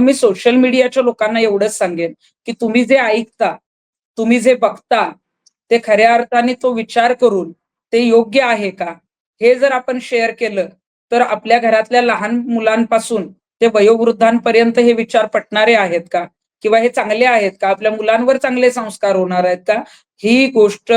म्हणून मी सोशल मीडियाच्या लोकांना एवढंच सांगेन की तुम्ही जे ऐकता तुम्ही जे बघता ते खऱ्या अर्थाने तो विचार करून ते योग्य आहे का? हे जर आपण शेअर केलं तर आपल्या घरातल्या लहान मुलांपासून ते वयोवृद्धांपर्यंत हे विचार पटणारे आहेत का? किंवा हे चांगले आहेत का? आपल्या मुलांवर चांगले संस्कार होणार आहेत का? ही गोष्ट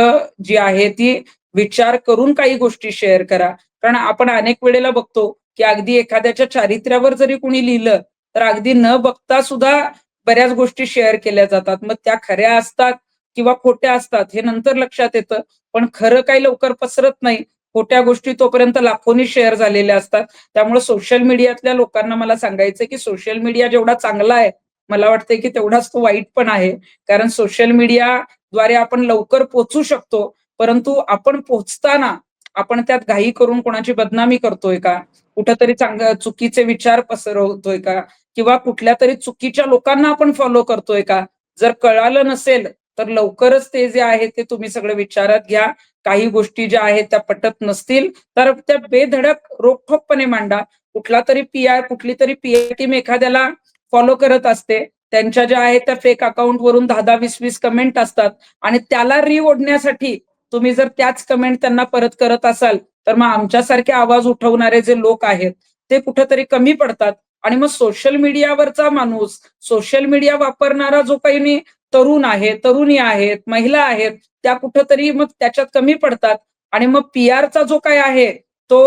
जी आहे ती विचार करून काही गोष्टी शेअर करा. कारण आपण अनेक वेळेला बघतो की अगदी एखाद्याच्या चारित्र्यावर जरी कुणी लिहिलं तर अगदी न बघता सुद्धा बऱ्याच गोष्टी शेअर केल्या जातात. मग त्या खऱ्या असतात किंवा खोट्या असतात हे नंतर लक्षात येतं. पण खरं काही लवकर पसरत नाही. खोट्या गोष्टी तोपर्यंत लाखोनी शेअर झालेल्या असतात. त्यामुळे सोशल मीडियातल्या लोकांना मला सांगायचं की सोशल मीडिया जेवढा चांगला आहे मला वाटतंय की तेवढाच तो वाईट पण आहे. कारण सोशल मीडियाद्वारे आपण लवकर पोचू शकतो. परंतु आपण पोचताना आपण त्यात घाई करून कोणाची बदनामी करतोय का? कुठंतरी चांगलं चुकीचे विचार पसरवतोय का? किंवा कुठल्या तरी चुकीच्या लोकांना आपण फॉलो करतोय का? जर कळालं नसेल तर लवकरच ते जे आहे ते तुम्ही सगळं विचारात घ्या. काही गोष्टी ज्या आहेत त्या पटत नसतील तर त्या बेधडक रोखोकपणे मांडा. कुठला तरी पी आय कुठली तरी पी आय टीम एखाद्याला फॉलो करत असते. त्यांच्या ज्या आहेत त्या फेक अकाउंट वरून दहा दहा वीस वीस कमेंट असतात. आणि त्याला री ओढण्यासाठी तुम्ही जर त्याच कमेंट त्यांना परत करत असाल तर मग आमच्यासारखे आवाज उठवणारे जे लोक आहेत ते कुठेतरी कमी पडतात. आणि मग सोशल मीडियावरचा माणूस सोशल मीडिया वापरणारा जो काही तरुण आहे तरुणी आहेत महिला आहेत त्या कुठंतरी मग त्याच्यात कमी पडतात. आणि मग पी आरचा जो काय आहे तो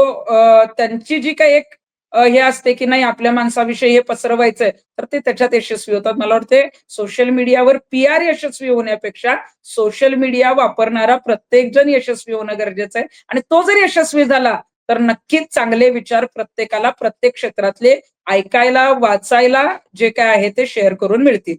त्यांची जी काही एक हे असते की नाही आपल्या माणसाविषयी हे पसरवायचंय तर ते त्याच्यात यशस्वी होतात. मला वाटते सोशल मीडियावर पी आर यशस्वी होण्यापेक्षा सोशल मीडिया वापरणारा प्रत्येक जण यशस्वी होणं गरजेचं आहे. आणि तो जर यशस्वी झाला तर नक्कीच चांगले विचार प्रत्येकाला प्रत्येक क्षेत्रातले ऐकायला वाचायला जे काय आहे ते शेअर करून मिळतील.